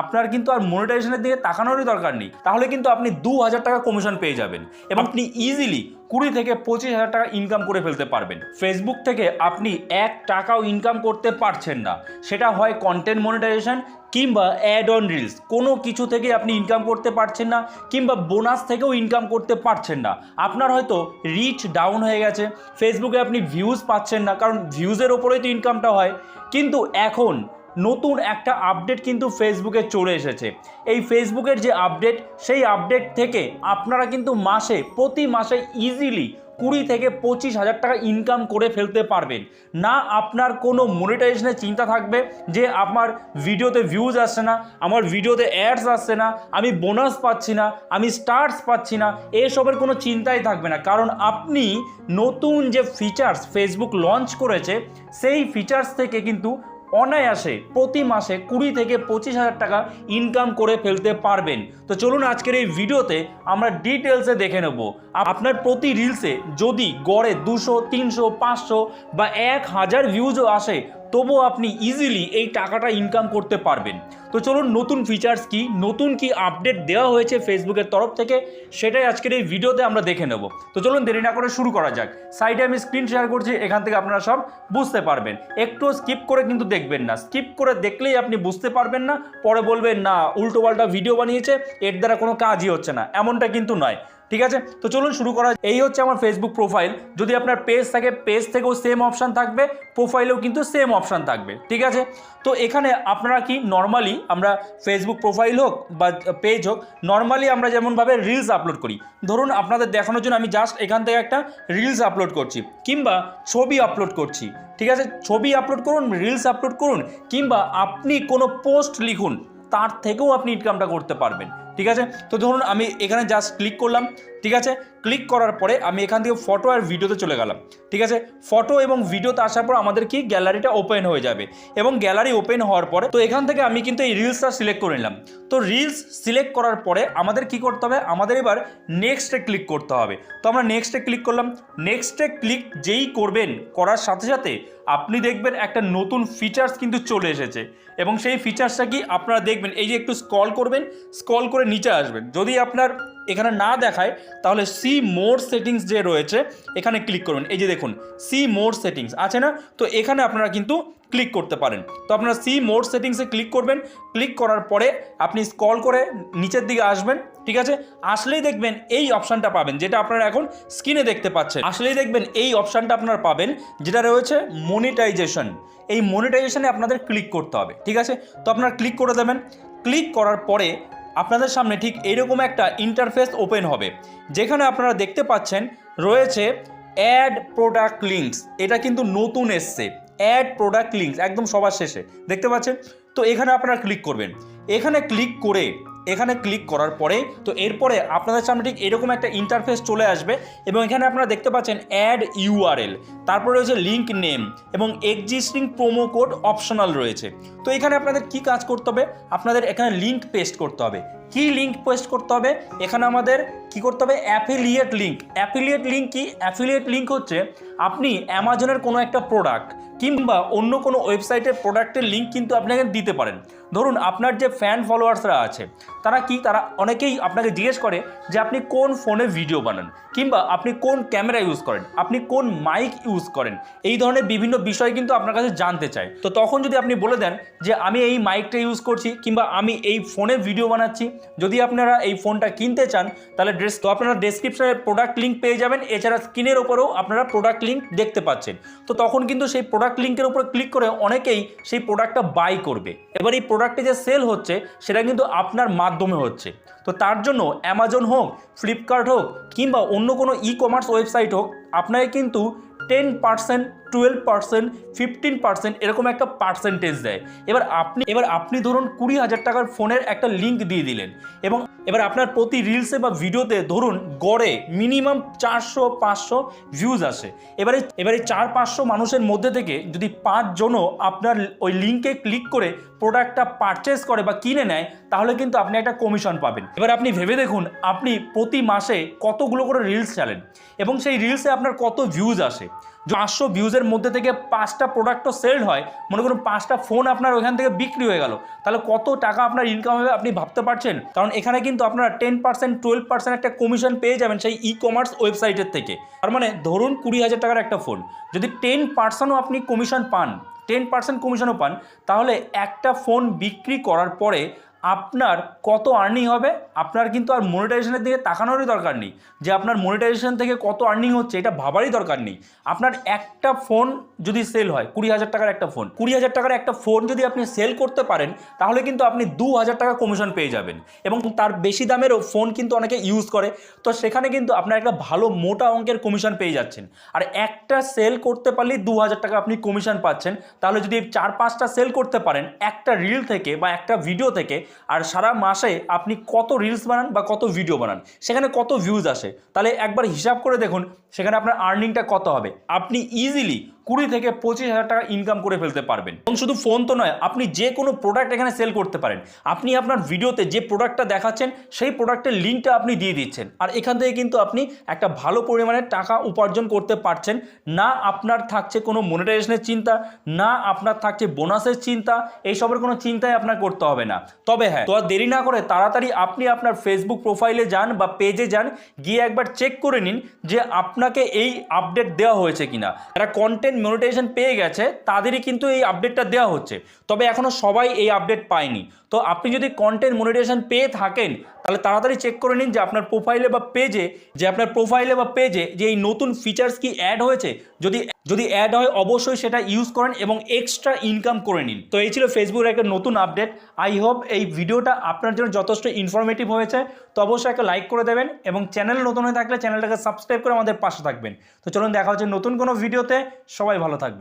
আপনার কিন্তু আর মনিটাইজেশনের দিকে তাকানোরই দরকার নেই। তাহলে কিন্তু আপনি দু হাজার টাকা কমিশন পেয়ে যাবেন এবং আপনি ইজিলি কুড়ি থেকে পঁচিশ হাজার টাকা ইনকাম করে ফেলতে পারবেন। ফেসবুক থেকে আপনি এক টাকাও ইনকাম করতে পারছেন না। সেটা হয় কন্টেন্ট মনিটাইজেশন কিংবা অ্যাড অন রিলস কোনো কিছু থেকে আপনি ইনকাম করতে পারছেন না কিংবা বোনাস থেকেও ইনকাম করতে পারছেন না। আপনার হয়তো রিচ ডাউন হয়ে গেছে। ফেসবুকে আপনি ভিউজ পাচ্ছেন না, কারণ ভিউজের ওপরেই তো ইনকামটা হয়। কিন্তু এখন নতুন একটা আপডেট কিন্তু ফেসবুকে চলে এসেছে। এই ফেসবুকের যে আপডেট সেই আপডেট থেকে আপনারা কিন্তু মাসে, প্রতি মাসে ইজিলি কুড়ি থেকে পঁচিশ হাজার টাকা ইনকাম করে ফেলতে পারবেন। না আপনার কোনো মনিটাইজেশনের চিন্তা থাকবে যে আমার ভিডিওতে ভিউজ আসছে না, আমার ভিডিওতে অ্যাডস আসছে না, আমি বোনাস পাচ্ছি না, আমি স্টার্স পাচ্ছি না, এসবের কোনো চিন্তাই থাকবে না। কারণ আপনি নতুন যে ফিচার্স ফেসবুক লঞ্চ করেছে, সেই ফিচার্স থেকে কিন্তু অনায়াসে প্রতি মাসে কুড়ি থেকে পঁচিশ হাজার টাকা ইনকাম করে ফেলতে পারবেন। তো চলুন আজকের এই ভিডিওতে আমরা ডিটেলসে দেখে নেব। আপনার প্রতি রিলসে যদি গড়ে দুশো, তিনশো, পাঁচশো বা এক হাজার ভিউজও আসে তবুও আপনি ইজিলি এই টাকাটা ইনকাম করতে পারবেন। তো চলুন, নতুন ফিচার্স কি, নতুন কি আপডেট দেওয়া হয়েছে ফেসবুকের তরফ থেকে, সেটাই আজকের এই ভিডিওতে আমরা দেখে নেব। তো চলুন, দেরি না করে শুরু করা যাক। সাইডে আমি স্ক্রিন শেয়ার করছি, এখান থেকে আপনারা সব বুঝতে পারবেন। একটু স্কিপ করে কিন্তু দেখবেন না। স্কিপ করে দেখলেই আপনি বুঝতে পারবেন না, পরে বলবেন, না, উল্টো পাল্টা ভিডিও বানিয়েছে, এর দ্বারা কোনো কাজই হচ্ছে না। এমনটা কিন্তু নয়। ঠিক আছে? তো চলুন শুরু করা এই হচ্ছে আমার ফেসবুক প্রোফাইল যদি আপনার পেজ থাকে পেজ থেকেও সেম অপশান থাকবে প্রোফাইলেও কিন্তু সেম অপশান থাকবে। ঠিক আছে? তো এখানে আপনারা কি নর্মালি আমরা ফেসবুক প্রোফাইল হোক বা পেজ হোক নর্মালি আমরা যেমনভাবে রিলস আপলোড করি। ধরুন আপনাদের দেখানোর জন্য আমি জাস্ট এখান থেকে একটা রিলস আপলোড করছি, কিংবা ছবি আপলোড করছি। ঠিক আছে? ছবি আপলোড করুন রিলস আপলোড করুন, কিংবা আপনি কোনো পোস্ট লিখুন, তার থেকেও আপনি ইনকামটা করতে পারবেন। ঠিক আছে? তো ধরুন আমি এখানে জাস্ট ক্লিক করলাম ঠিক আছে? ক্লিক করার পরে আমি এখান থেকে ফটো আর ভিডিওতে চলে গেলাম। ঠিক আছে? ফটো এবং ভিডিওতে আসার পর আমাদের কি? গ্যালারিটা ওপেন হয়ে যাবে। এবং গ্যালারি ওপেন হওয়ার পরে তো এখান থেকে আমি কিন্তু এই রিলসটা সিলেক্ট করে নিলাম। তো রিলস সিলেক্ট করার পরে আমাদের কি করতে হবে? আমাদের এবার নেক্সটে ক্লিক করতে হবে। তো আমরা নেক্সটে ক্লিক করলাম। নেক্সটে ক্লিক যেই করবেন করার সাথে সাথে আপনি দেখবেন একটা নতুন ফিচার্স কিন্তু চলে এসেছে। এবং সেই ফিচার্সটা কি? আপনারা দেখবেন। এই যে একটু স্কল করবেন স্কল করে নিচে আসবেন। যদি আপনার এখানে না দেখায়, তাহলে সি মোর সেটিংস যে রয়েছে, এখানে ক্লিক করুন। এই যে দেখুন সি মোর সেটিংস আছে না? তো এখানে আপনারা কিন্তু ক্লিক করতে পারেন। তো আপনারা সি মোর সেটিংসে ক্লিক করবেন। ক্লিক করার পরে আপনি স্ক্রল করে নিচের দিকে আসবেন, ঠিক আছে? আসলেই দেখবেন এই অপশানটা পাবেন, যেটা আপনারা এখন স্ক্রিনে দেখতে পাচ্ছেন। আসলেই দেখবেন এই অপশানটা আপনারা পাবেন, যেটা রয়েছে মনিটাইজেশন এই মনিটাইজেশনে আপনাদের ক্লিক করতে হবে, ঠিক আছে? তো আপনারা ক্লিক করে দেবেন। ক্লিক করার পরে আপনাদের সামনে ঠিক এরকম একটা ইন্টারফেস ওপেন হবে। যেখানে আপনারা দেখতে পাচ্ছেন রয়েছে অ্যাড প্রোডাক্ট লিঙ্কস এটা কিন্তু নতুন এসছে। অ্যাড প্রোডাক্ট লিঙ্কস একদম সবার শেষে। দেখতে পাচ্ছেন? তো এখানে আপনারা ক্লিক করবেন। এখানে ক্লিক করে এখানে ক্লিক করার পরে, তো এরপরে আপনাদের সামনে ঠিক এরকম একটা ইন্টারফেস চলে আসবে এবং এখানে আপনারা দেখতে পাচ্ছেন অ্যাড ইউআরএল তারপরে রয়েছে লিঙ্ক নেম এবং এক্সিস্টিং প্রোমো কোড অপশনাল রয়েছে। তো এখানে আপনাদের কি কাজ করতে হবে? আপনাদের এখানে লিঙ্ক পেস্ট করতে হবে। কি লিঙ্ক পেস্ট করতে হবে? এখানে আমাদের কি করতে হবে? অ্যাফিলিয়েট লিঙ্ক অ্যাফিলিয়েট লিঙ্ক কি? অ্যাফিলিয়েট লিঙ্ক হচ্ছে আপনি অ্যামাজনের কোনো একটা প্রোডাক্ট কিংবা অন্য কোনো ওয়েবসাইটের প্রোডাক্টের লিঙ্ক কিন্তু আপনি এখানে দিতে পারেন। ধরুন আপনার যে ফ্যান ফলোয়ার্সরা আছে তারা কি, তারা অনেকেই আপনাকে জিজ্ঞেস করে যে আপনি কোন ফোনে ভিডিও বানান কিংবা আপনি কোন ক্যামেরা ইউজ করেন, আপনি কোন মাইক ইউজ করেন, এই ধরনের বিভিন্ন বিষয় কিন্তু আপনার কাছে জানতে চায়। তো তখন যদি আপনি বলে দেন যে আমি এই মাইকটা ইউজ করছি কিংবা আমি এই ফোনে ভিডিও বানাচ্ছি, যদি আপনারা এই ফোনটা কিনতে চান, তাহলে ড্রেস, তো আপনারা ডেসক্রিপশনে প্রোডাক্ট লিঙ্ক পেয়ে যাবেন, এছাড়া স্ক্রিনের ওপরেও আপনারা প্রোডাক্ট লিঙ্ক দেখতে পাচ্ছেন। তো তখন কিন্তু সেই প্রোডাক্ট লিঙ্কের উপরে ক্লিক করে অনেকেই সেই প্রোডাক্টটা বাই করবে। এবার এই প্রোডাক্টে যে সেল হচ্ছে, সেটা কিন্তু আপনার মাধ্যমে হচ্ছে। তো তার জন্য অ্যামাজন হোক ফ্লিপকার্ট হোক, কিংবা অন্য কোনো ই কমার্স ওয়েবসাইট হোক, আপনাকে কিন্তু ten percent twelve percent fifteen percent এরকম একটা পার্সেন্টেজ দেয়। এবার আপনি এবার আপনি ধরুন কুড়ি হাজার টাকার ফোনের একটা লিঙ্ক দিয়ে দিলেন এবং এবার আপনার প্রতি রিলসে বা ভিডিওতে ধরুন গড়ে মিনিমাম চারশো, পাঁচশো ভিউজ আসে। এবারে এবারে চার, পাঁচশো মানুষের মধ্যে থেকে যদি পাঁচজনও আপনার ওই লিঙ্কে ক্লিক করে প্রোডাক্টটা পারচেস করে বা কিনে নেয়, তাহলে কিন্তু আপনি একটা কমিশন পাবেন। এবার আপনি ভেবে দেখুন, আপনি প্রতি মাসে কতগুলো করে রিলস চালেন এবং সেই রিলসে আপনার কত ভিউজ আসে। পাঁচশো ভিউজের মধ্যে থেকে পাঁচটা প্রোডাক্টও সেল হয়, মনে করুন পাঁচটা ফোন আপনার ওইখান থেকে বিক্রি হয়ে গেল, তাহলে কত টাকা আপনার ইনকাম হবে আপনি ভাবতে পারছেন? কারণ এখানে কিন্তু আপনারা টেন পার্সেন্ট টুয়েলভ পার্সেন্ট একটা কমিশন পেয়ে যাবেন সেই ই কমার্স ওয়েবসাইটের থেকে। তার মানে ধরুন কুড়ি হাজার টাকার একটা ফোন যদি টেন পার্সেন্টও আপনি কমিশন পান টেন পার্সেন্ট কমিশনও পান তাহলে একটা ফোন বিক্রি করার পরে আপনার কত আর্নিং হবে, আপনার কিন্তু আর মনিটাইজেশনের দিকে তাকানোরই দরকার নেই। যে আপনার মনিটাইজেশন থেকে কত আর্নিং হচ্ছে, এটা ভাবারই দরকার নেই। আপনার একটা ফোন যদি সেল হয়, কুড়ি হাজার টাকার একটা ফোন কুড়ি হাজার টাকার একটা ফোন যদি আপনি সেল করতে পারেন, তাহলে কিন্তু আপনি দু হাজার টাকা কমিশন পেয়ে যাবেন। এবং তার বেশি দামেরও ফোন কিন্তু অনেকে ইউজ করে। তো সেখানে কিন্তু আপনার একটা ভালো মোটা অঙ্কের কমিশন পেয়ে যাচ্ছেন। আর একটা সেল করতে পারলেই দু হাজার টাকা আপনি কমিশন পাচ্ছেন। তাহলে যদি চার পাঁচটা সেল করতে পারেন, একটা রিল থেকে বা একটা ভিডিও থেকে আর সারা মাসে আপনি কত রিলস বানান বা কত ভিডিও বানান, সেখানে কত ভিউজ আসে, তাহলে একবার হিসাব করে দেখুন, সেখানে আপনার আর্নিংটা কত হবে। আপনি ইজিলি কুড়ি থেকে পঁচিশ হাজার টাকা ইনকাম করে ফেলতে পারবেন। এবং শুধু ফোন তো নয়, আপনি যে কোনো প্রোডাক্ট এখানে সেল করতে পারেন। আপনি আপনার ভিডিওতে যে প্রোডাক্টটা দেখাচ্ছেন, সেই প্রোডাক্টের লিঙ্কটা আপনি দিয়ে দিচ্ছেন। আর এখান থেকে কিন্তু আপনি একটা ভালো পরিমাণে টাকা উপার্জন করতে পারছেন। না আপনার থাকছে কোনো মনিটাইজেশনের চিন্তা, না আপনার থাকছে বোনাসের চিন্তা এইসবের কোনো চিন্তাই আপনার করতে হবে না। তবে হ্যাঁ তো আর দেরি না করে তাড়াতাড়ি আপনি আপনার ফেসবুক প্রোফাইলে যান বা পেজে যান, গিয়ে একবার চেক করে নিন যে আপনাকে এই আপডেট দেওয়া হয়েছে কিনা। যারা কন্টেন্ট মনিটাইজেশন পেয়ে গেছে, তাদেরই কিন্তু এই আপডেটটা দেওয়া হচ্ছে। তবে এখনও সবাই এই আপডেট পায়নি। তো আপনি যদি কন্টেন্ট মনিটাইজেশন পেয়ে থাকেন, তাহলে তাড়াতাড়ি চেক করে নিন যে আপনার প্রোফাইলে বা পেজে যে আপনার প্রোফাইলে বা পেজে যে এই নতুন ফিচার্স কি অ্যাড হয়েছে, যদি যদি অ্যাড হয়, অবশ্যই সেটা ইউজ করেন এবং এক্সট্রা ইনকাম করে নিন। তো এই ছিল ফেসবুকের একটা নতুন আপডেট আই হোপ এই ভিডিওটা আপনার জন্য যথেষ্ট ইনফরমেটিভ হয়েছে। তো অবশ্যই একটা লাইক করে দেবেন এবং চ্যানেল নতুন হয়ে থাকলে চ্যানেলটাকে সাবস্ক্রাইব করে আমাদের পাশে থাকবেন। তো চলুন দেখা হচ্ছে নতুন কোনো ভিডিওতে সবাই ভালো থাকবে